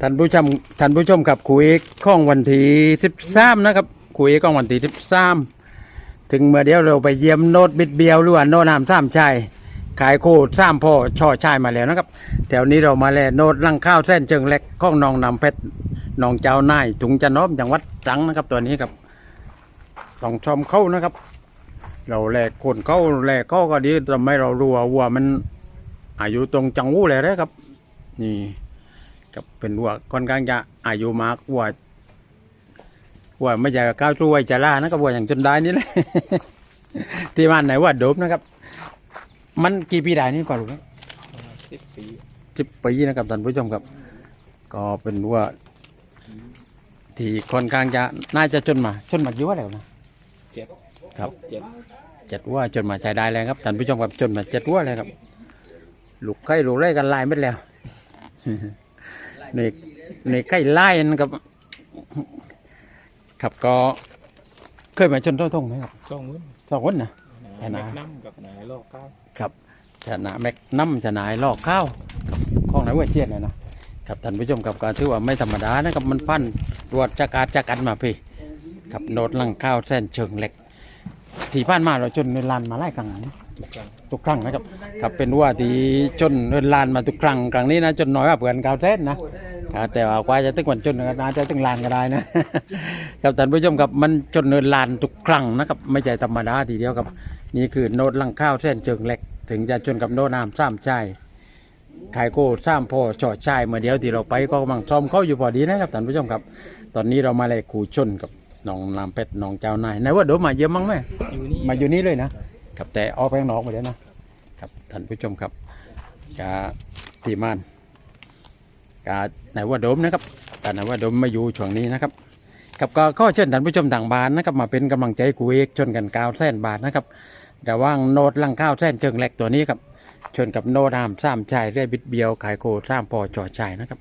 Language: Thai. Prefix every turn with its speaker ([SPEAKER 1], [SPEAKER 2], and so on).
[SPEAKER 1] ท่านผู้ชมท่านผู้ชมกับคุยข้องวันที่สิบสามนะครับ คุยข้องวันที่สิบสามถึงเมื่อเดียวเราไปเยี่ยมโนดบิดเบียวหรือว่าโนดน้ำสามชายขายโคตรสามพ่อช่อชายมาแล้วนะครับแถวนี้เรามาแลโนดลังข้าวเส้นเชิงเล็กข้องนองนำเพชรนองเจ้านายถุงจะน้อมจังหวัดตรังนะครับตัวนี้ครับต้องชมเข้านะครับ เราแลกคนเข้าแลกเข้าก็ดีทำให้เรารู้ว่าวัวมัน อายุตรงจังหู้เลยนะครับ นี่กับเป็นวัวค่อนข้างจะอายุมากวัววัวไม่ใช่ก้าวช่วยจะล่านะครับวัวอย่างจนได้นี่แหละที่บ้านไหนว่าโดบนะครับ มันกี่ปีได้นี่ก่อนลูก
[SPEAKER 2] สิบปี
[SPEAKER 1] สิบปีนะครับท่านผู้ชมครับ ก็เป็นวัวที่ค่อนข้างจะน่าจะจนมาจนมากี่ว่าแล้วนะ
[SPEAKER 2] เจ็ด
[SPEAKER 1] ครับ
[SPEAKER 2] เจ็ด
[SPEAKER 1] เจ็ดวัวจนมาใจได้แล้วครับท่านผู้ชมครับจนมาเจ็ดวัวเลยครับ ลูกไก่ลูกไร่กันลายไม่แล้วนี่นี่ไก่ไล่นะครับ ครับก็เคยมาชนเท่าทงไหมครับ
[SPEAKER 2] สองมื้อ
[SPEAKER 1] สองคนนะ
[SPEAKER 2] น
[SPEAKER 1] แค่ไหน
[SPEAKER 2] แมกนัมกับนายโลกเก้า
[SPEAKER 1] ครับชนะแม็กน้ำชนะไอ้ลอกข้าวครับข้องไหนว่าเชียดเลยนะครับท่านผู้ชมกับการถือว่าไม่ธรรมดานะครับมันปั้นรวดจากการจากกันมาพี่ ครับโนดลังข้าวเส้นเชิงเหล็ก ที่ผ่านมาเราจนเนินลานมาไล่กลางนะ
[SPEAKER 2] ทุกครั้ง
[SPEAKER 1] ทุกครั้งนะครับครับเป็นว่าที่จนเนินลานมาทุกครั้งครั้งนี้นะจนน้อยกว่าเพื่อนข้าวเส้นนะครับแต่ว่ากว่าจะตึงวันจนก็น่าจะตึงลานก็ได้นะครับท่านผู้ชมครับมันจนเนินลานทุกครั้งนะครับไม่ใช่ธรรมดาทีเดียวครับ นี่คือโนดลังข้าวเส้นเชิงเหล็ก ถึงจะจนกับโนดน้ำซ้ำชายขายโก้ซ้ำพ่อจอดชายเมื่อเดียวที่เราไปก็กำลังซ้อมเข้าอยู่พอดีนะครับท่านผู้ชมครับ ตอนนี้เรามาเลยขู่ชนกับ น้องลำเพชรน้องเจ้านายไหนว่าโดมมาเยี่ยมมั้งไหม
[SPEAKER 2] อยู่นี่
[SPEAKER 1] มาอยู่นี่เลยนะครับแต่ออกไปข้างนอกมาเดี๋ยวนะครับท่านผู้ชมครับกาทีมานกาไหนว่าโดมนะครับกาไหนว่าโดมมาอยู่ช่วงนี้นะครับกับก็ข้อเชิญท่านผู้ชมต่างบ้านนะครับมาเป็นกำลังใจกูเอกชนกันกาวแสนบาทนะครับระว่างโนดลังข้าวแสนเชิงแหลกตัวนี้ครับชนกับโนดามสามชายเรื่อยบิดเบียวขายโคสามปอจอชายนะครับ